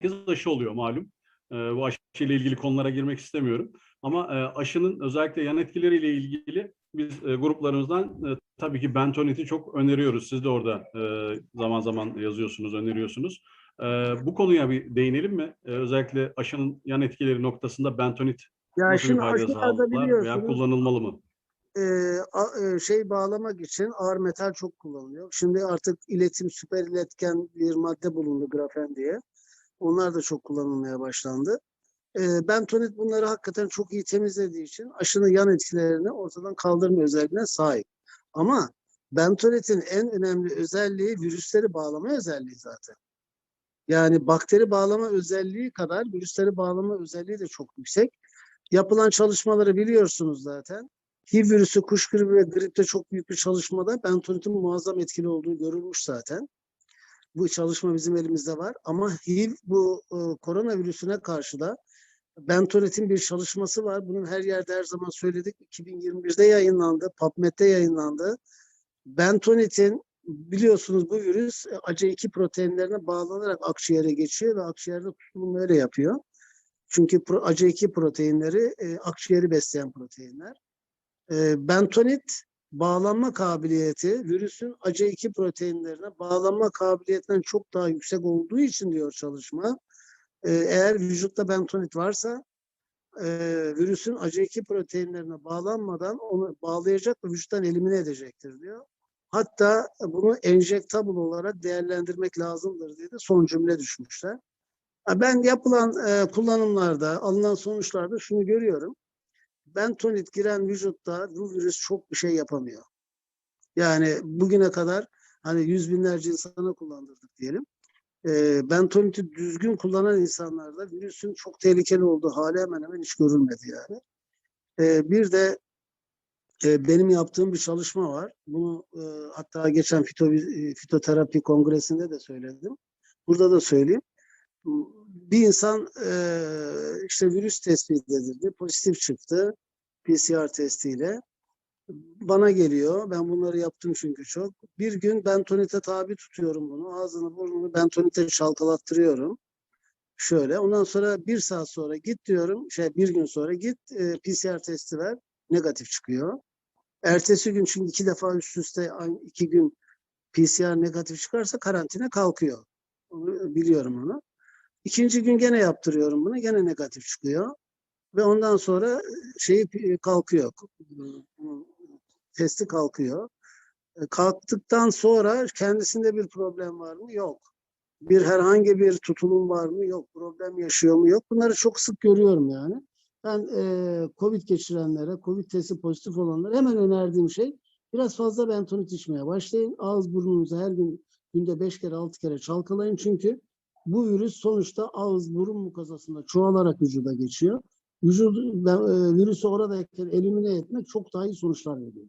herkes aşı oluyor malum. E, bu aşıyla ilgili konulara girmek istemiyorum. Ama e, aşının özellikle yan etkileriyle ilgili biz e, gruplarımızdan e, tabii ki bentoniti çok öneriyoruz. Siz de orada e, zaman zaman yazıyorsunuz, öneriyorsunuz. E, bu konuya bir değinelim mi? E, özellikle aşının yan etkileri noktasında bentonit Ya nasıl bir şimdi fayda aşılarda sağlar veya kullanılmalı mı? e, e, şey bağlamak için ağır metal çok kullanılıyor. Şimdi artık iletim süper iletken bir madde bulundu grafen diye. Onlar da çok kullanılmaya başlandı. E, bentonit bunları hakikaten çok iyi temizlediği için aşının yan etkilerini ortadan kaldırma özelliğine sahip. Ama bentonitin en önemli özelliği virüsleri bağlama özelliği zaten. Yani bakteri bağlama özelliği kadar virüsleri bağlama özelliği de çok yüksek. Yapılan çalışmaları biliyorsunuz zaten. HIV virüsü, kuş gribi ve gripte çok büyük bir çalışmada bentonitin muazzam etkili olduğu görülmüş zaten. Bu çalışma bizim elimizde var. Ama HIV bu e, koronavirüsüne karşı da bentonitin bir çalışması var. Bunun her yerde her zaman söyledik. 2021'de yayınlandı, PubMed'de yayınlandı. Bentonitin biliyorsunuz bu virüs e, ACE2 proteinlerine bağlanarak akciğere geçiyor ve akciğerde tutulumu öyle yapıyor. Çünkü pro- ACE2 proteinleri e, akciğeri besleyen proteinler. E, bentonit bağlanma kabiliyeti virüsün ACE2 proteinlerine bağlanma kabiliyetinden çok daha yüksek olduğu için diyor çalışma. E, eğer vücutta bentonit varsa e, virüsün ACE2 proteinlerine bağlanmadan onu bağlayacak ve vücuttan elimine edecektir diyor. Hatta bunu enjektable olarak değerlendirmek lazımdır diye de son cümle düşmüşler. Ben yapılan e, kullanımlarda, alınan sonuçlarda şunu görüyorum. Bentonit giren vücutta bu virüs çok bir şey yapamıyor. Yani bugüne kadar hani yüz binlerce insana kullandırdık diyelim. E, bentoniti düzgün kullanan insanlarda virüsün çok tehlikeli olduğu hali hemen hemen hiç görülmedi yani. E, bir de e, benim yaptığım bir çalışma var. Bunu e, hatta geçen fito, fitoterapi kongresinde de söyledim. Burada da söyleyeyim. Bir insan e, işte virüs tespit edildi, pozitif çıktı PCR testiyle. Bana geliyor. Ben bunları yaptım çünkü çok. Bir gün bentonite tabi tutuyorum bunu. Ağzını burnunu bentonite çalkalattırıyorum. Şöyle. Ondan sonra bir saat sonra git diyorum. Şey bir gün sonra git e, PCR testi ver. Negatif çıkıyor. Ertesi gün çünkü iki defa üst üste iki gün PCR negatif çıkarsa karantina kalkıyor. Onu biliyorum onu. İkinci gün gene yaptırıyorum bunu. Gene negatif çıkıyor. Ve ondan sonra şeyi kalkıyor. Testi kalkıyor. E, Kalktıktan sonra kendisinde bir problem var mı? Yok. Bir herhangi bir tutulum var mı? Yok. Problem yaşıyor mu? Yok. Bunları çok sık görüyorum yani. Ben e, COVID geçirenlere, COVID testi pozitif olanlara hemen önerdiğim şey biraz fazla bentonit içmeye başlayın. Ağız burnunuzu her gün günde beş kere altı kere çalkalayın çünkü bu virüs sonuçta ağız burun mukazasında çoğalarak vücuda geçiyor. Vücudu, ben, e, virüsü oradayken elimine etmek çok daha iyi sonuçlar veriyor.